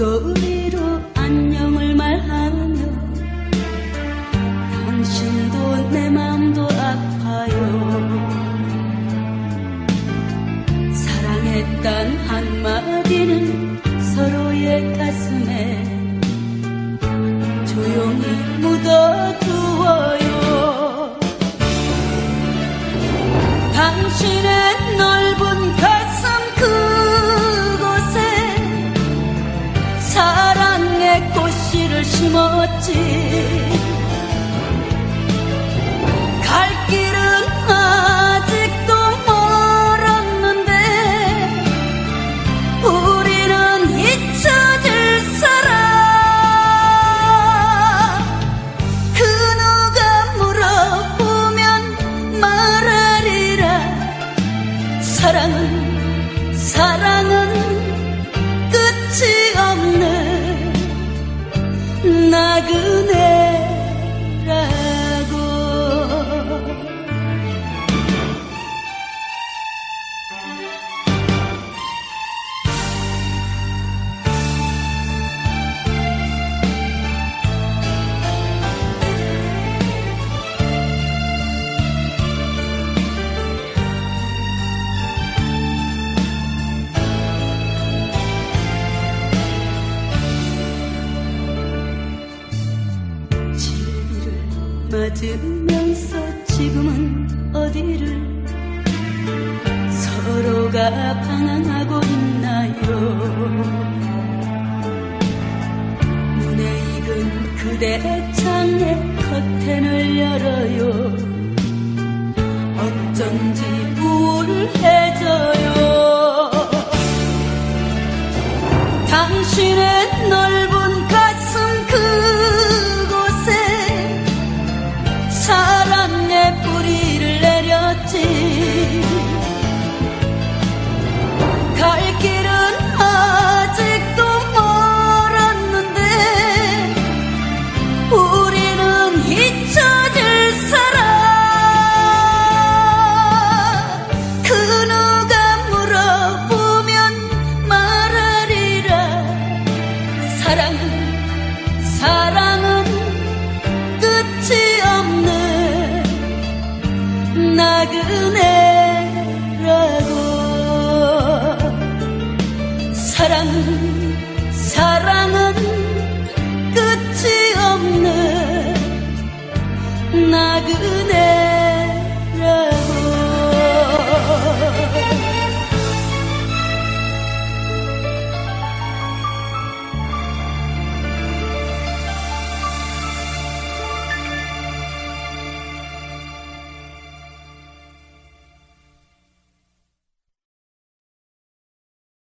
목소리로 안녕을 말하며 당신도 내 마음도 아파요. 사랑했단 한마디는 서로의 가슴에 조용히 묻어두어요. 당신의 사랑의 꽃씨를 심었지 맞으면서 지금은 어디를 서로가 방황하고 있나요? 문에 익은 그대 창에 커튼을 열어요. 어쩐지 우울해 사랑은 사랑은 끝이 없는 나그네라고. 사랑은 사랑은 끝이 없는 나그네